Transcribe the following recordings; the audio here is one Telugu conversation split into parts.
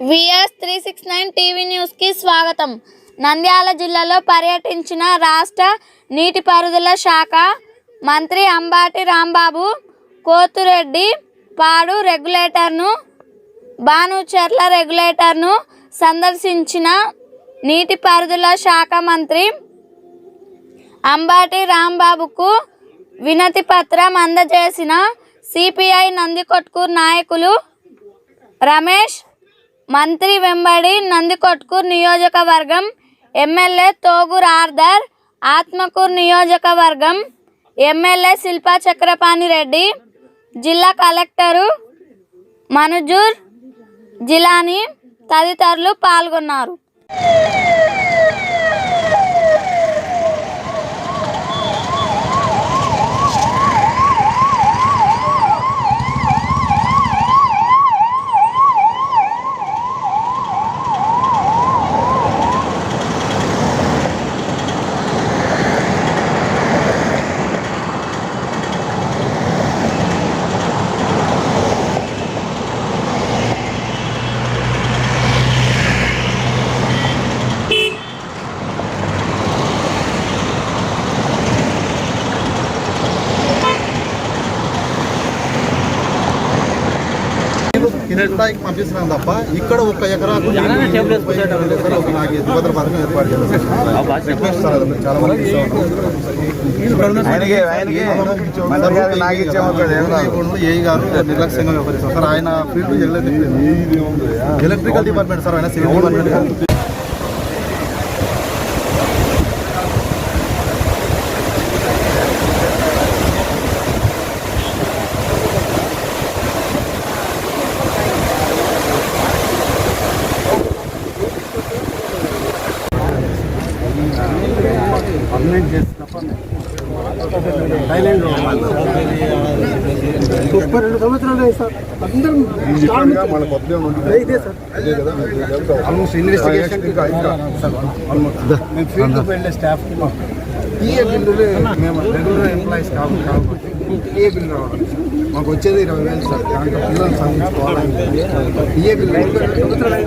VS three six nine TV న్యూస్కి స్వాగతం. నంద్యాల జిల్లాలో పర్యటించిన రాష్ట్ర నీటిపారుదల శాఖ మంత్రి అంబాటి రాంబాబు కోతురెడ్డి పాడు రెగ్యులేటర్ను బానుచర్ల రెగ్యులేటర్ను సందర్శించిన నీటిపారుదల శాఖ మంత్రి అంబాటి రాంబాబుకు వినతి పత్రం అందజేసిన సిపిఐ నందికొట్కూరు నాయకులు రమేష్ మంత్రి వెంబడి నందికొట్కూరు నియోజకవర్గం ఎమ్మెల్యే తోగూర్ ఆర్దర్ ఆత్మకూరు నియోజకవర్గం ఎమ్మెల్యే శిల్పా చక్రపాణి రెడ్డి జిల్లా కలెక్టరు మనుజూర్ జిలాని తదితరులు పాల్గొన్నారు. కిరెట్టాయికి పంపిస్తున్నాం తప్ప ఇక్కడ ఒక ఎకరాకు ఒక నాకు ఎత్తుపత్ర పథకం ఏర్పాటు చేయాలి ఏఈ గారు నిర్లక్ష్యంగా వ్యవహరిస్తారు. సార్ ఆయన ఫీల్డ్ ఎలక్ట్రికల్ డిపార్ట్మెంట్ సార్ ఆయన సివిల్ డిపార్ట్మెంట్ కాదు. ముప్పై రెండు సంవత్సరాలు సార్ అందరం ఇదే సార్ ఆల్మోస్ట్ ఇన్వెస్టిగేషన్ మేము ఫీల్డ్కి వెళ్ళే స్టాఫ్కి మాకు టీఏ బిల్లులు మేము రెగ్యులర్ ఎంప్లాయీస్ కావు బిల్లు రావడం మాకు వచ్చేది ఇరవై వేలు సార్ దాంట్లో పిల్లలు చదివించుకోవాలని టీఏ బిల్లు సంవత్సరాలు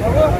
Bravo.